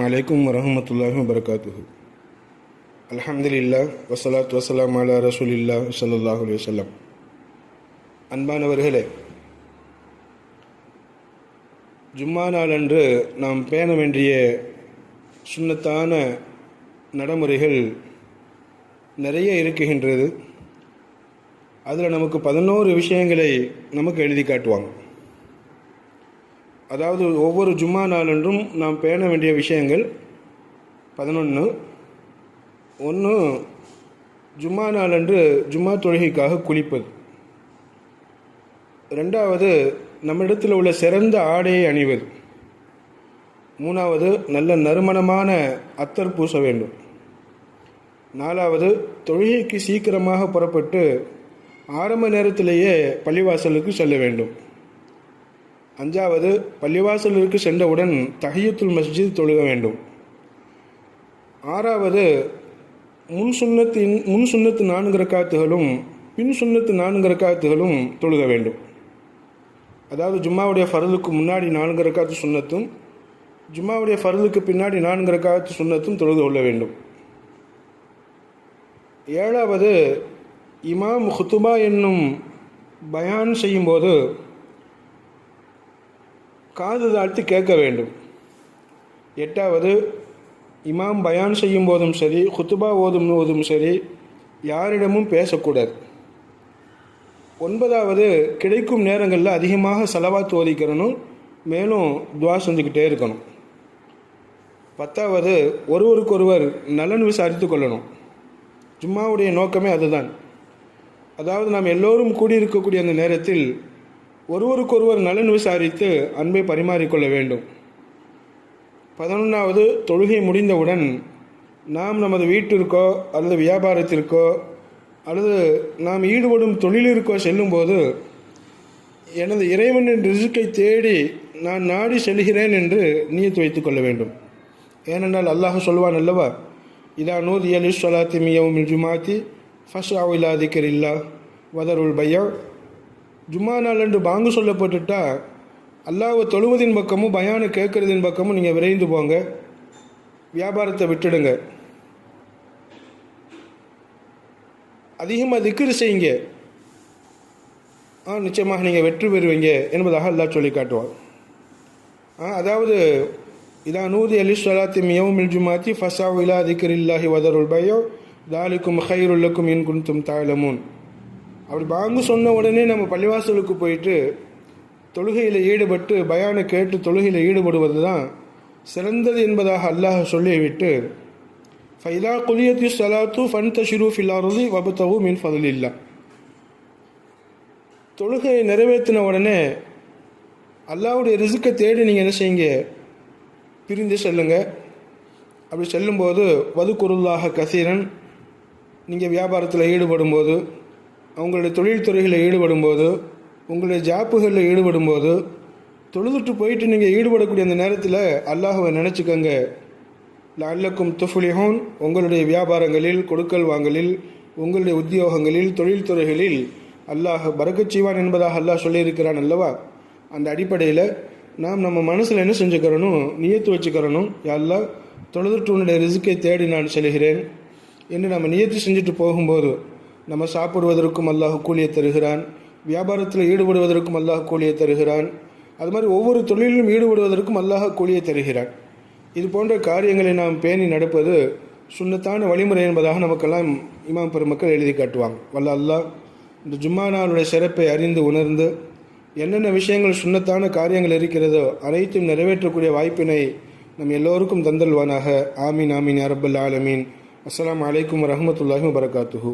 அலைக்கும் வரமத்துல்லாஹி வரகாத்துஹு அலமதுல்லா வசலாத் வசலாம் அலா ரசூலில்லா சல்லாஹ் அலி வல்லம் அன்பானவர்களே ஜும்மா நாளன்று நாம் பேண வேண்டிய சுண்ணத்தான நடைமுறைகள் நிறைய இருக்குகின்றது அதில் நமக்கு பதினோரு விஷயங்களை நமக்கு எழுதி காட்டுவாங்க. அதாவது ஒவ்வொரு ஜும்மா நாளன்றும் நாம் பேண வேண்டிய விஷயங்கள் பதினொன்று ஒன்று ஜும்மா நாளன்று ஜும்மா தொழுகைக்காக குளிப்பது. ரெண்டாவது நம்மிடத்தில் உள்ள சிறந்த ஆடையை அணிவது. மூணாவது நல்ல நறுமணமான அத்தர் பூச வேண்டும். நாலாவது தொழுகைக்கு சீக்கிரமாக புறப்பட்டு ஆரம்ப நேரத்திலேயே பள்ளிவாசலுக்கு செல்ல வேண்டும். அஞ்சாவது பள்ளிவாசலிற்கு சென்றவுடன் தஹியத்துல் மஸ்ஜித் தொழுக வேண்டும். ஆறாவது முன் சுண்ணத்தின் முன் சுண்ணத்து நான்கு ரக்காத்துகளும் பின் சுண்ணத்து நான்கு ரக்காத்துகளும் தொழுக வேண்டும். அதாவது ஜும்மாவுடைய ஃபரலுக்கு முன்னாடி நான்கு ரக்காத்து சுண்ணத்தும் ஜும்மாவுடைய ஃபரலுக்கு பின்னாடி நான்கு ரக்காத்து சுண்ணத்தும் தொழுது கொள்ள வேண்டும். ஏழாவது இமாம் ஹுத்துபா என்னும் பயான் செய்யும்போது காது தாழ்த்து கேட்க வேண்டும். எட்டாவது இமாம் பயான் செய்யும் போதும் சரி குத்துபா ஓதும் போதும் சரி யாரிடமும் பேசக்கூடாது. ஒன்பதாவது கிடைக்கும் நேரங்களில் அதிகமாக செலவாத்து ஓதிக்கிறணும் மேலும் துவா செஞ்சுக்கிட்டே இருக்கணும். பத்தாவது ஒருவருக்கொருவர் நலன் விசாரித்து கொள்ளணும். ஜும்மாவுடைய நோக்கமே அதுதான். அதாவது நாம் எல்லோரும் கூடியிருக்கக்கூடிய அந்த நேரத்தில் ஒருவருக்கொருவர் நலன் விசாரித்து அன்பை பரிமாறிக்கொள்ள வேண்டும். பதினொன்றாவது தொழுகை முடிந்தவுடன் நாம் நமது வீட்டிற்கோ அல்லது வியாபாரத்திற்கோ அல்லது நாம் ஈடுபடும் தொழிலிற்கோ செல்லும்போது எனது இறைவனின் ரிசுக்கை தேடி நான் நாடி செல்கிறேன் என்று நீத்து வைத்துக் கொள்ள வேண்டும். ஏனென்றால் அல்லாஹ் சொல்வான் அல்லவா இதா நூதி அலி சொலாத்தி மியவும் ஜுமாத்தி ஃபஷ் ஆவிலாதிக்கர் இல்லா வதருள் பையா. ஜும்மா நாள் என்று பாங்கு சொல்லப்பட்டுட்டா அல்லாவை தொழுவதின் பக்கமும் பயானு கேட்குறதின் பக்கமும் நீங்கள் விரைந்து போங்க. வியாபாரத்தை விட்டுடுங்க. அதிகமாக திக்ரு செய்யுங்க. ஆ நிச்சயமாக நீங்கள் வெற்றி பெறுவீங்க என்பதாக அல்லா சொல்லி காட்டுவான். ஆ அதாவது இதா நூதி அலி சொலாத்தி மியவும் ஜுமாத்தி ஃபசா இலா திக்ர் இல்லாஹி வதருள் பயோ தாலிக்கும் ஹைருல்லக்கும் இன் குன்தும் தாழமுன் அப்படி பாங்கு சொன்ன உடனே நம்ம பள்ளிவாசலுக்கு போயிட்டு தொழுகையில் ஈடுபட்டு பயானை கேட்டு தொழுகையில் ஈடுபடுவது தான் சிறந்தது என்பதாக அல்லாஹ் சொல்லிவிட்டு ஃபைதா குலியத்தி சலாத்து ஃபன் தஷிரு ஃபில்லாருதி வபத்தவு மின் ஃபதல் இல்லை தொழுகையை நிறைவேற்றின உடனே அல்லாவுடைய ரிசுக்கை தேடி நீங்கள் என்ன செய்யுங்க? பிரிந்து செல்லுங்க. அப்படி செல்லும்போது வதுக்குருல்லாக கசீரன். நீங்கள் வியாபாரத்தில் ஈடுபடும்போது அவங்களுடைய தொழில்துறைகளில் ஈடுபடும்போது உங்களுடைய ஜாப்புகளில் ஈடுபடும்போது தொழுதுட்டு போயிட்டு நீங்கள் ஈடுபடக்கூடிய அந்த நேரத்தில் அல்லாஹுவை நினச்சிக்கோங்க. அல்லக்கும் துஃபுலிஹோன். உங்களுடைய வியாபாரங்களில் கொடுக்கல் வாங்கலில் உங்களுடைய உத்தியோகங்களில் தொழில்துறைகளில் அல்லாஹ் பறக்கச்சீவான் என்பதாக அல்லாஹ் சொல்லியிருக்கிறான் அல்லவா? அந்த அடிப்படையில் நாம் நம்ம மனசில் என்ன செஞ்சுக்கிறனும் நியத்து வச்சுக்கிறணும் எல்லாம் தொழுதுட்டு உன்னுடைய ரிசுக்கை தேடி நான் செல்கிறேன். என்று நம்ம நியத்து செஞ்சுட்டு போகும்போது நம்ம சாப்பிடுவதற்கும் அல்லாஹ் கூலியை தருகிறான். வியாபாரத்தில் ஈடுபடுவதற்கும் அல்லாஹ் கூலியை தருகிறான். அது மாதிரி ஒவ்வொரு தொழிலிலும் ஈடுபடுவதற்கும் அல்லாஹ் கூலியை தருகிறான். இது போன்ற காரியங்களை நாம் பேணி நடப்பது சுண்ணத்தான வழிமுறை என்பதாக நமக்கெல்லாம் இமாம் பெருமக்கள் எழுதி காட்டுவாங்க. வல்ல அல்லாஹ் இந்த ஜும்மா நாளுடைய சிறப்பை அறிந்து உணர்ந்து என்னென்ன விஷயங்கள் சுண்ணத்தான காரியங்கள் இருக்கிறதோ அனைத்தும் நிறைவேற்றக்கூடிய வாய்ப்பினை நம் எல்லோருக்கும் தந்தல்வானாக. ஆமீன் ஆமீன் அரபுல் ஆலமீன். அஸ்லாம் வலைக்கம் வரமத்துல்லாஹி வரகாத்துஹூ